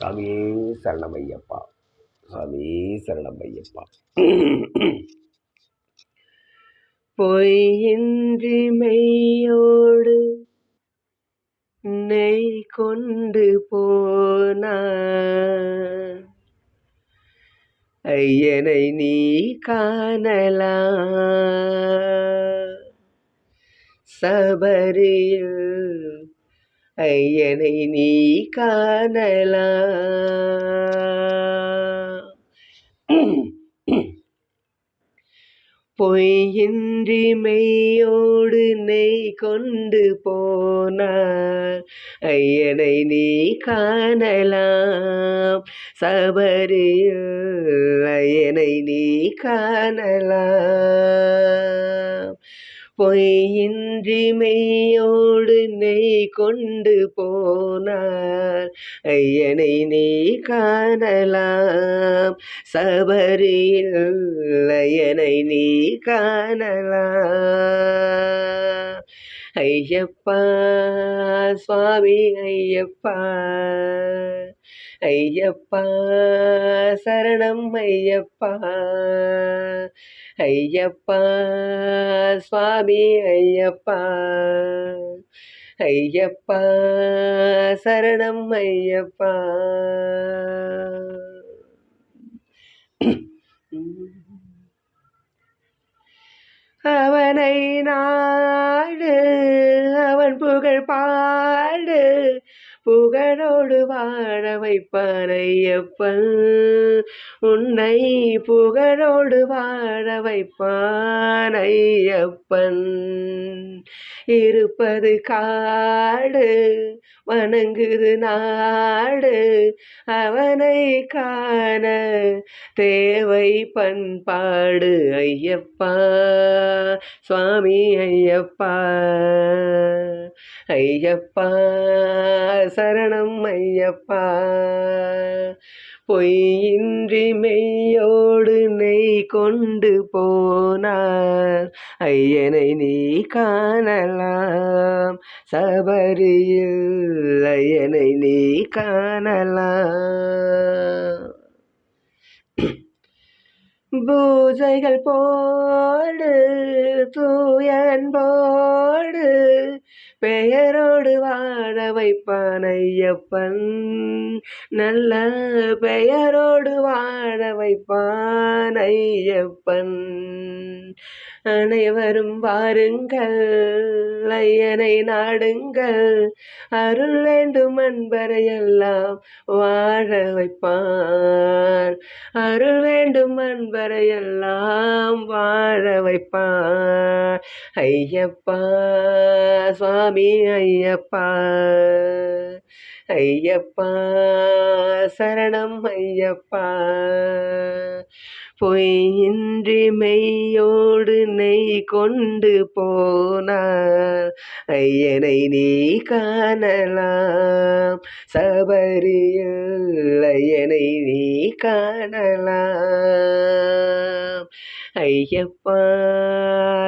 சாமியே சரணம் ஐயப்பா சாமியே சரணம் ஐயப்பா பொய்யின்றி மெய்யோடு நெய் கொண்டு போன ஐயனை நீ காணலா சபரியில் ஐயனை நீ காணலா. பொய்யின்றி மெய்யோடு நெய் கொண்டு போனார். ஐயனை நீ காணலாம். சபரியில் ஐயனை நீ காணலாம். பொய்யின்றி மெய்யோடு நெய் கொண்டு போனார். ஐயனை நீ காணலாம். சபரியில் ஐயனை நீ காணலாம். ஐயப்பா சுவாமி ஐயப்பா ஐயப்பா சரணம் ஐயப்பா ஐயப்பா சுவாமி ஐயப்பா. ஐயப்பா சரணம் ஐயப்பா. அவனை நான் புகழோடு வாழ வைப்பான் ஐயப்பன் உன்னை புகழோடு வாழ வைப்பான் ஐயப்பன் இருப்பது காடு வணங்குது நாடு. அவனை காண தேவை பண்பாடு ஐயப்பா சுவாமி ஐயப்பா. ஐயப்பா சரணம் ஐயப்பா. பொய்யின்றி மெய்யோடு நெய் கொண்டு போனார். ஐயனை நீ காணலாம். சபரியில் ஐயனை நீ காணலாம். பூஜைகள் போடு தூயன் போடு பெயரோடு வாழ வைப்பான் ஐயப்பன். நல்ல பெயரோடு வாழ வைப்பான் ஐயப்பன். அனைவரும் வாருங்கள் ஐயனை நாடுங்கள். அருள் வேண்டும் அன்பரையெல்லாம் வாழ வைப்பான் அருள் வேண்டும் அன்பரையெல்லாம் வாழ வைப்பான் ஐயப்பா சுவாமி ஐயப்பா ஐயப்பா சரணம் ஐயப்பா. பொய்யின்றி மெய்யோடு நெய் கொண்டு போனார் ஐயனை நீ காணலாம். சபரியில் ஐயனை நீ காணலாம். ஐயப்பா